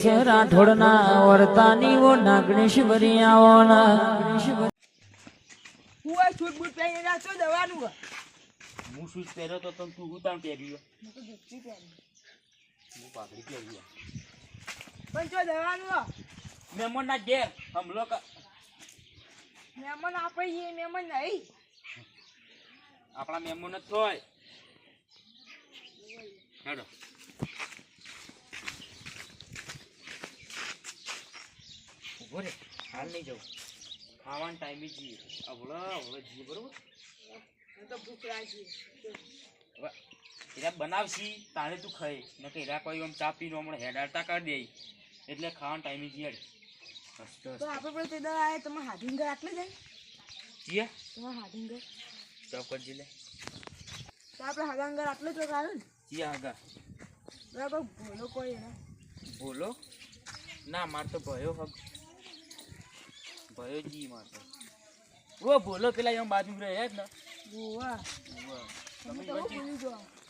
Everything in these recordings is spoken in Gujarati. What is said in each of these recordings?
રાઠોડના વર્તાની ઓ નાગણેશ વરિયાઓના હું આ છૂટ બૂટ પહેરીને નાચો દવાનું હું શૂઝ પહેર્યો તો તને તું ઉતાણ પહેર્યું હું તો ધોતી પહેરી. હું પાઘડી પહેર્યું પણ જો દવાનું હોય. મહેમાનના ઘેર હમલો મહેમાન આપણે એ મહેમાન નહીં. આપણા મહેમાન જ હોય. હેડો. ઊભો રે. હાલ નહીં જવું ખાવાના ટાઈમે જઈએ અવળો અવળો જઈએ બરોબર? તો ભૂખ લાગી. હવે એરા બનાવશી તારે તું ખાઈ ને કે એરા કોઈ આમ ચા પીનો હમણાં હેડાડતા કરી દે. એટલે ખાવાનો ટાઈમે જઈએ તો આપણે પણ તે દવા આવે તમે હાથીંગર આટલે જાય? જઈએ તમે હાથીંગર સ્ટોપ કરજી લે. તો આપણે હાથાંગર આટલે તો આવે ને? જીએ આગળ બરાબર ભોલો કોઈ એના. બોલો ના માર તો ભયો હગ. ભયો જી માર ઓ બોલો પેલા એમ બાજુ રહે જ ને. ઓવા ઓવા તમે તો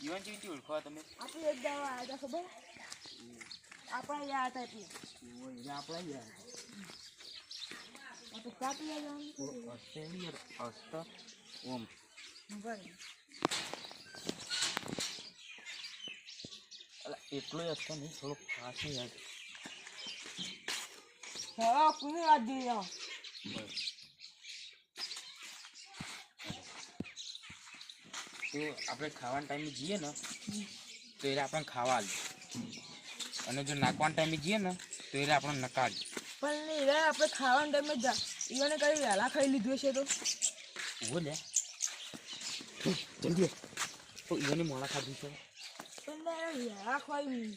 ઈવન ચીવથી ઓળખો તમે? આપણે એક દાવા આવ્યા હતા ખબર? આપણા યા હતા એટલે. એટલે આપણા યાર આપણે ચા પીવા જવાનું ઓસ્ટ્રેલિયર અસ્ત ઓમ બરાબર. અલા એટલો જ હસ્તો નહીં થોડો ફાસ યાર હા કોને વાત જાઓ તો આપણે ખાવાના ટાઈમે જઈએ ને તો એ આપણને ખાવા અને જો નાખવાના ટાઈમે જઈએ ને તો એ આપણને નકાર પણ એ આપણે ખાવાના ટાઈમે જ. ઈવને કઈ વહેલા ખાઈ લીધું છે તો? ઓ લે. જલ્દી. તો ઈવને મોડા ખાધું છે. પણ વહેલા ખાઈ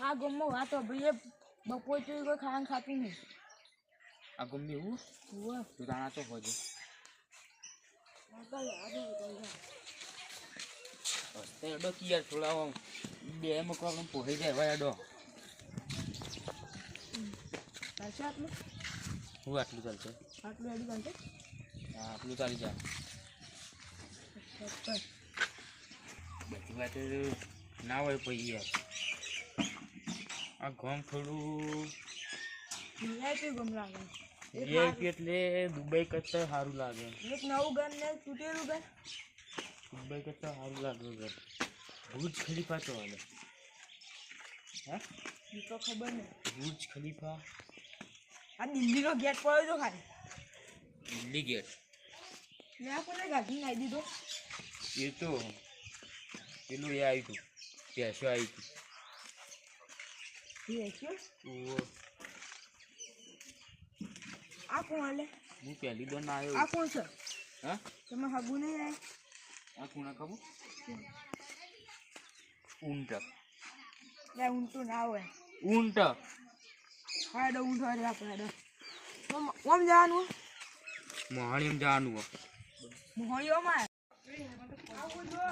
આ ગમો વાત ભાઈ બપોર ચોઈ કોઈ ખાવાનું ખાતું નહીં. આ ગમે એવું હોવે તું તાણા તો. હોજે અડો કે યાર થોડા આમ બે મૂકવા પોહી જાય હવે અડો. આટલું? હું આટલું ચાલશે? આટલું એડી ચાલશે હા, આટલું ચાલી જાય બધી વાત ના હોય પછી યાર. આ ગામ થોડું વીઆઈપી ગમ લાગે એક VIP એટલે દુબઈ કરતાં સારું લાગે એક નવું ઘર ને તૂટેલું ઘર દુબઈ કરતાં સારું લાગે ઘર ભુજ ખલીફા તો હાલે હા એ તો ખબર નહીં ભુજ ખલીફા આ દિલ્હીનો ગેટ પડ્યો તો ખાલી દિલ્હી ગેટ મેં આપણને ગાડી નાખી દીધો એ તો પેલું એ આવ્યું હતું પેસો આવ્યું હતું એ છે ઓહો, આ કોણ હાલે. હું પહેલી દોર આવ્યો. આ કોણ છે. હા? તમે હગું નહીં આવે આ કોણ ખબર? ઊંટ. લે ઊંટ ના હોય. ઊંટ. હાડો ઊંટ હોય આપણે ઓમ ઓમ જવાનું? મોહાણી એમ જવાનું હો. મોહણીઓમાં ઓહો લે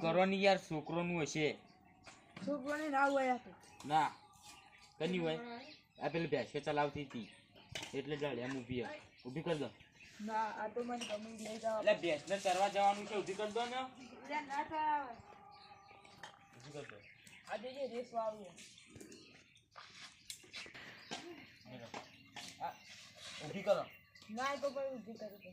કરવાની યાર છોકરોનું હશે છોકરોને ના હોય ના કની હોય? આ પેલી ભેંસે ચલાવતી હતી. એટલે જાડે એમ ઊભી હે. ઊભી કરી દો. ના આ તો મને ગમી લઈ જાવ એટલે ભેંસને ચરવા જવાનું છે ઊભી કરી દો ને. ના ચરાવે ઊભી કરી દો. આજે જે રેસ વાળું ઊભી કરો. ના તો કોઈ ઊભી કરી દે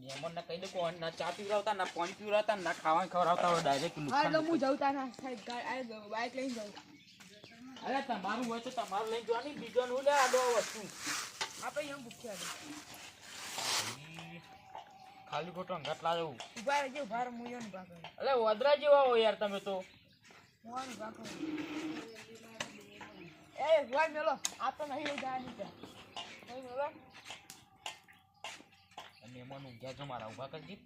મહેમાનને કહી દે કોણ ના ચા પીવડાવતા ના પાણી પીવડાવતા ના ખાવાનું ખવડાવતા હોય ડાયરેક્ટ હા એટલે હું જઉં તારા બાઇક લઈને જાઉં. અરે તમારું હોય તો તમારું લઈ જવાની બીજાનું લે આ વસ્તુ. આપણે એમ ભૂખ્યા ખાલી ખોટો અંગાત લાવ્યો ઊભા રહેજે ઊભા હું અલે વદરા જેવા હો યાર તમે તો. એ ભાઈ મેલો આ તો નહીં લઈ જવાની છે. મહેમાન ઊંઘ્યા છો મારા ઊભા કરજી.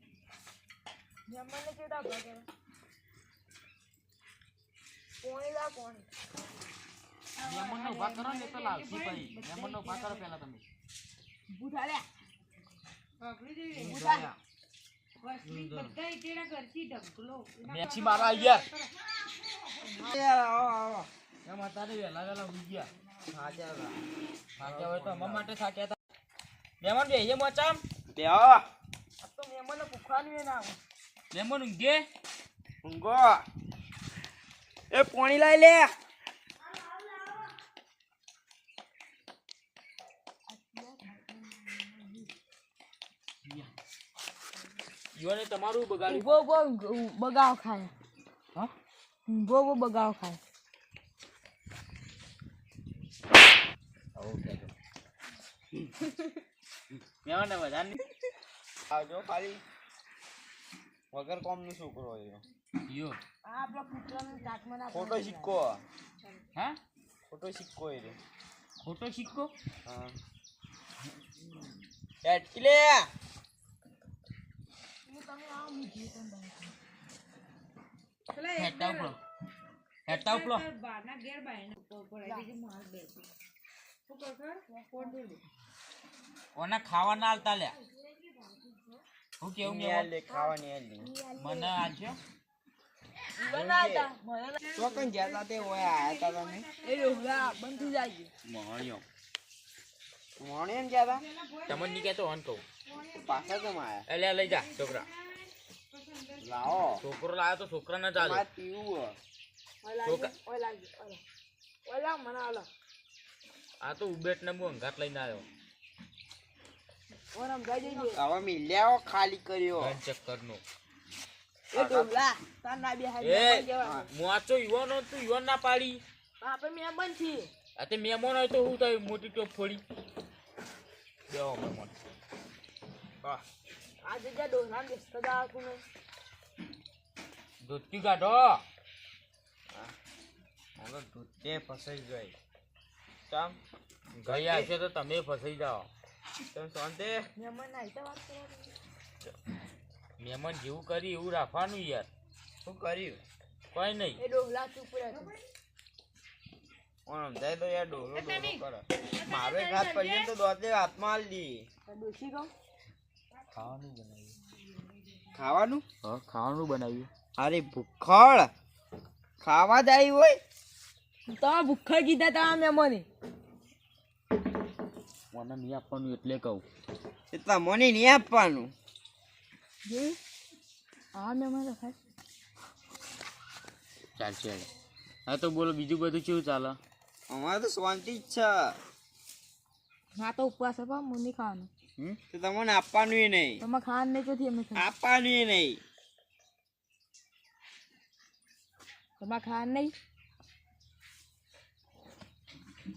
મહેમાનને કેટલા ભાગે કોણી લા કોણી. મહેમાનને ઊભા કરો ને તો લાવશી પછી મહેમાનને ઊભા કરો પહેલા તમે. મેચી મારા યાર એમ અત્યારે વહેલા વહેલા ઉઈ ગયા. થાક્યા હોય તો અમારા માટે થાક્યા હતા. મહેમાન બેહીએ મોચામ? બે તો મહેમાન ભૂખવાનું એ ના મહેમાન ઊંઘે? એ પોણી લાવી લે. યુવાને તમારું બગાડ્યું. ઊભો ઊભો બગાવ ખાય. હા? ઊભો ઊભો બગાવ ખાય. મહેમાન વધારે આવજો ખાલી વગર કોમનો છોકરો હોય યો આ આપણો પુત્રનું ચાટમાં ના ખોટો સિક્કો હા ખોટો સિક્કો એ ખોટો સિક્કો હા એટકી લે હેટા ઉપડો હેટા ઉપડો ઓના માલ ના આલતા લે હું કેવું મે આલે લે ખાવાની આલ. મને આલજો. તો જ્યાં તે ઓય આયા તા તમે. એ ડોહલા બંધ જાય મોહણિયો. મોણે ને જ્યાં તમને ની કહેતો હોન કહું. પાછા તમે આયા. એટલે લઈ જા છોકરા. લાવો. છોકરો લાવ્યો તો છોકરા ના ચાલે પીવું મને આલો આ તો ઉબેટ ને હું અંગાત લઈને આવ્યો. હવે મિલ્યાઓ ખાલી કર્યો. ચક્કર નો એ ડોહલા તાર ના બે કહેવાય. મોચો યુવાનો તું યુવાન ના પાડી. આપણે મહેમાન છીએ આ તે મહેમાન હોય તો હું થાય મોટી ટોપ ફોડી. દેવો મહેમાન આ જગ્યા ડોહલા બેસતા આવતું નહીં. ધોતી કાઢો. હવે તે ફસાઈ ગઈ ચમ ગઈ આવશે તો તમે ફસાઈ જાઓ. તમે શાંતિ? મહેમાન ના આઈતા વાત કરવાની મહેમાન જેવું કરી એવું રાખવાનું યાર. શું કર્યું? કોઈ નહીં. એ ડોહલા ચૂપ રહે સમજાય તો યાર ડોલો ડોલો કરે. મારો એક હાથ પડી તો દોતે હાથમાં હાલ દી ખાવાનું બનાવ્યું. ખાવાનું? હા ખાવાનું બનાવ્યું. અરે ભૂખળ. ખાવા જ આવી હોય. તમે ભૂખા કીધા તા મહેમાને મને નહીં આપવાનું એટલે કહું. એટલા મને નહીં આપવાનું. હા? મેં મને ખાય. ચાલશે. હા તો બોલો બીજું બધું કેવું ચાલે? અમારે તો શાંતિ જ છે. ના તો ઉપવાસ આપા હું નહીં ખાવાનું. હમ? તો તમને આપવાનું નહીં. તમે ખાવાનું નહીં ચોથી અમે આપવાનું નહીં. તમારે ખાવાનું નહીં?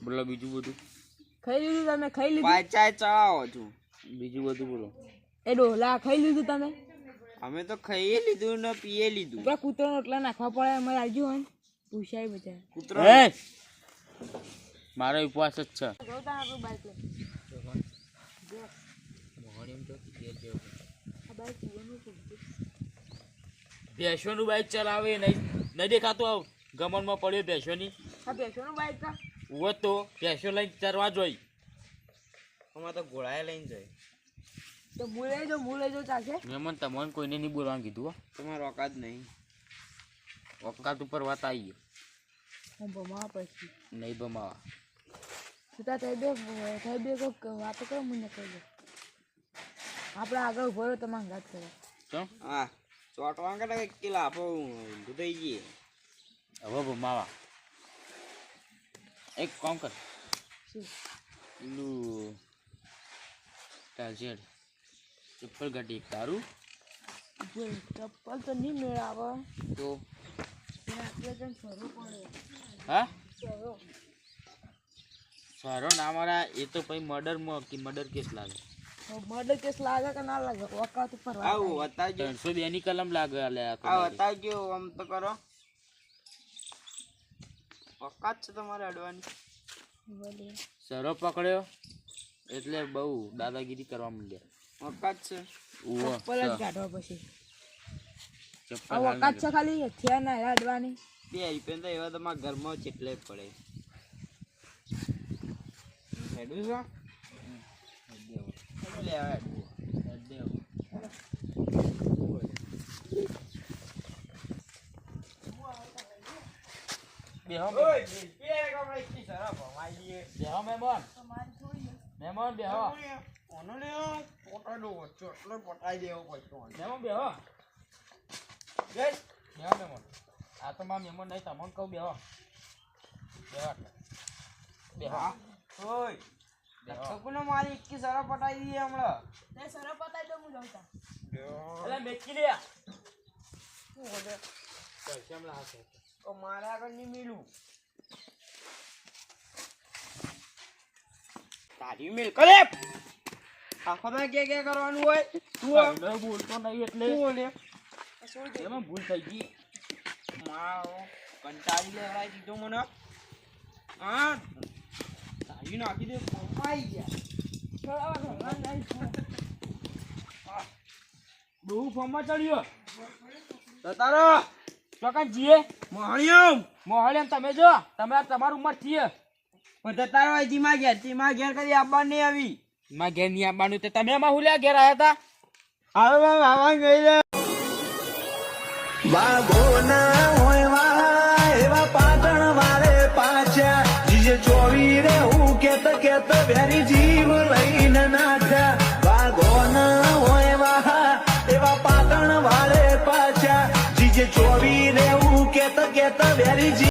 બોલો બીજું બધું. ખાઈ લીધું તમે? ખાઈ લીધું? પાછા ચડાવો છું બીજું બધું બોલો. એ ડોલા ખાઈ લીધું તમે? અમે તો ખાઈ લીધું ને પીએ લીધું. પેલા કૂતરો રોટલા નાખવા પડે અમે આવજો હોય પૂછાય બધા. કૂતરો એ! મારો ઉપવાસ જ છે. જોતા આપણું બાઈક ભેંસોનું ચલાવે નહીં નહીં દેખાતું આવ. ગમનમાં પડ્યો ભેંસોની. આ નું બાઈક ઉવો તો ભેંસો લઈને ચરવા જોઈ. અમારે તો ઘોડાએ લઈને જાય તો હું લઈ જાઉં હું લઈ જાઉં ચાલશે. મહેમાન તમને કોઈને નહીં બોલવાનું કીધું તમારો ઓકાત નહીં. ઓકાત ઉપર વાત આવી ગયો હું ભમા પછી નહીં બમાવા સીતા થઈ બે થઈ બે કોઈ વાતો કરો મને કહી દો આપણે આગળ ઊભો રહ્યો તમારે ઘાત કરો. ચમ હા ચોટવા કે એક કિલો આપો ઊંધું થઈ ગઈ. હવે બમાવા એક કામ કર. પેલું ચપ્પલ ગાડી તારું. ચપ્પલ તો નહીં મેળાવે. તો? હા? સારો ના મારા એ તો પછી મર્ડરમાં કે મર્ડર કેસ લાગે. મર્ડર કેસ લાગે કે ના લાગે? વખત ઉપર વાત આવું બતાવજો ત્રણસો બે ની કલમ લાગે આ. બતાવજો આમ તો કરો. ઓકાત છે તમારે અડવાની સરો પકડ્યો. એટલે બહુ દાદાગીરી કરવા માંડ્યા. ઓકાત છે. ચપ્પલ જ. કાઢવા પછી વકાત છે ખાલી હથિયાર ના અડવાની બે રૂપિયા તો એવા તમારા ઘરમાં ચેટલે પડે. હેડું છો? લે હવે હેડ? દે બેહો. બેહો મહેમાન મહેમાન બેહો ઓનો લે, વચ્ચે એટલે પટાઈ દેવો ઓને. મહેમાન બેહો બેસ. બેહો મહેમાન આ તો મારા મહેમાન નહીં તમને કહું બેહો બેહો. બેહો. ઓય, બેહો મારી એકી સરફ પટાઈ દઈએ હમણાં. તે સરપ પતાઈ દો હું જાઉં તા. એટલે મેકી લે શું ખોટે? પરસેમલા હાથે. તો મારે આગળ નહીં મિલું. તારી મિલ કરે. આખો કે કે કરવાનું હોય? તું બોલતો નહીં એટલે બોલે એમાં ભૂલ થઈ ગઈ. મારો કંટાળી લેવડાવી દીધો મને. હા. તારી નાખી દે પપ્પાઈ ગયા. બહુ ફોર્મમાં ચડ્યો. તારો. ચોકા જીએ. મહાણિયમ મોહળિયમ તમે જો તમે તમારું ઉંમર થઈએ પણ તારો માં ઘેરથી માં ઘેર કરી આપવા નહીં આવી. માં ઘેર નહીં આવવાનું તે તમે એમાં હુલ્યા ઘેર આવ્યા હતા હવે મામા ગઈ રે ના હોય વા એવા પાટણ વાળે પાછા. જીજે ચોવી રે હું કેત કેત વેરી પાટણ વાળે પાછા